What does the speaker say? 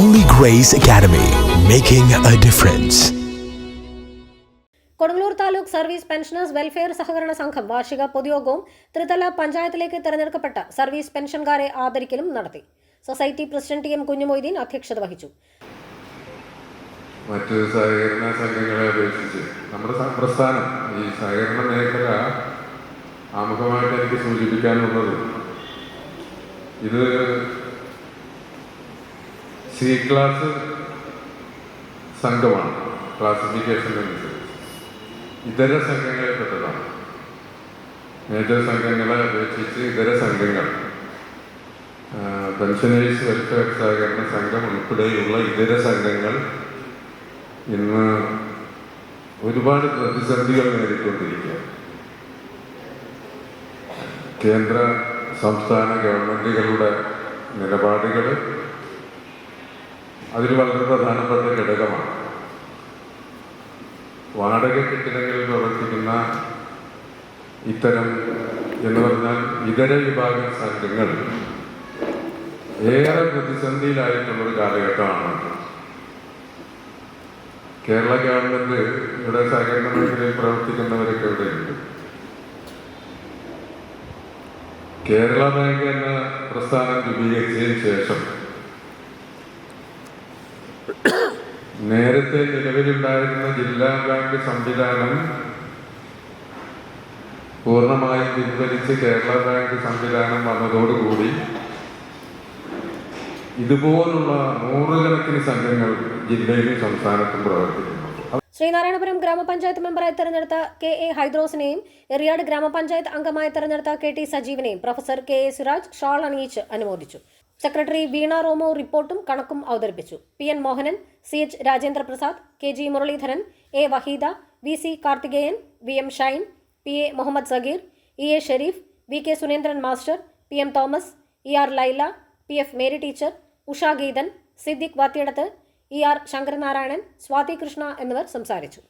Holy Grace academy making a difference Kodungallur taluk service pensioners welfare സഹകരണ സംഘം വാർഷിക പൊതുയോഗവും ത്രിതല പഞ്ചായത്തിലേക്ക് തെരഞ്ഞെടുക്കപ്പെട്ട സർവീസ് പെൻഷൻകാരെ ആദരിക്കലും നടത്തി. Society president T M Kunjumoideen അധ്യക്ഷത വഹിച്ചു. മറ്റ് സഹകരണ സംഘങ്ങളെ അപേക്ഷിച്ച് നമ്മുടെ പ്രസ്ഥാനം ഈ സഹകരണ മേഖല ആമുഖമായിട്ട് എനിക്ക് സൂചിപ്പിക്കാനുള്ളത് ഇത് സി ക്ലാസ് സംഘമാണ്. ക്ലാസിഫിക്കേഷൻ അനുസരിച്ച് ഇതര സംഘങ്ങളെ പെട്ടതാണ്. മേജർ സംഘങ്ങളെ അപേക്ഷിച്ച് ഇതര സംഘങ്ങൾ. പെൻഷനേഴ്സ് വെൽഫെയർ സഹകരണ സംഘം ഉൾപ്പെടെയുള്ള ഇതര സംഘങ്ങൾ ഇന്ന് ഒരുപാട് പ്രതിസന്ധികൾ നേരിട്ടുകൊണ്ടിരിക്കുക കേന്ദ്ര സംസ്ഥാന ഗവൺമെന്റുകളുടെ നിലപാടുകൾ അതിൽ വളരെ പ്രധാനപ്പെട്ട ഘടകമാണ്. വാടക കെട്ടിടങ്ങളിൽ പ്രവർത്തിക്കുന്ന ഇത്തരം എന്ന് പറഞ്ഞാൽ ഇതര വിഭാഗ സംഘങ്ങൾ ഏറെ പ്രതിസന്ധിയിലായിട്ടുള്ളൊരു കാലഘട്ടമാണ്. കേരള ഗവൺമെന്റ് ഇവിടെ സഹകരണ മേഖലയിൽ പ്രവർത്തിക്കുന്നവരൊക്കെ ഇവിടെയുണ്ട്. കേരള ബാങ്ക് എന്ന പ്രസ്ഥാനം രൂപീകരിച്ചതിന് ശേഷം നേരത്തെ നിലവിലുണ്ടായിരുന്ന ജില്ലാ ബാങ്ക് സംവിധാനം പൂർണമായും പിൻവലിച്ച് കേരള ബാങ്ക് സംവിധാനം വന്നതോടുകൂടി ഇതുപോലുള്ള നൂറുകണക്കിന് സംഘങ്ങൾ ജില്ലയിലും സംസ്ഥാനത്തും പ്രവർത്തിക്കുന്നു. ശ്രീനാരായണപുരം ഗ്രാമപഞ്ചായത്ത് മെമ്പറായി തെരഞ്ഞെടുത്ത കെ എ ഹൈദ്രോസിനെയും എറിയാട് ഗ്രാമപഞ്ചായത്ത് അംഗമായി തെരഞ്ഞെടുത്ത K T സജീവിനെയും professor K A Suraj shawl അണിയിച്ച് അനുമോദിച്ചു. സെക്രട്ടറി വീണ റോമോ റിപ്പോർട്ടും കണക്കും അവതരിപ്പിച്ചു. P N Mohanan C H Rajendra Prasad K G Muraleedharan A Waheeda V C Karthikeyan V M Shine P A Muhammad Sageer E A Sherif V K Sunendran master P M Thomas E R Laila P F Mary teacher Usha Geethan Siddique Vathiyadath E R Sankaranarayanan Swathi Krishna എന്നിവർ സംസാരിച്ചു.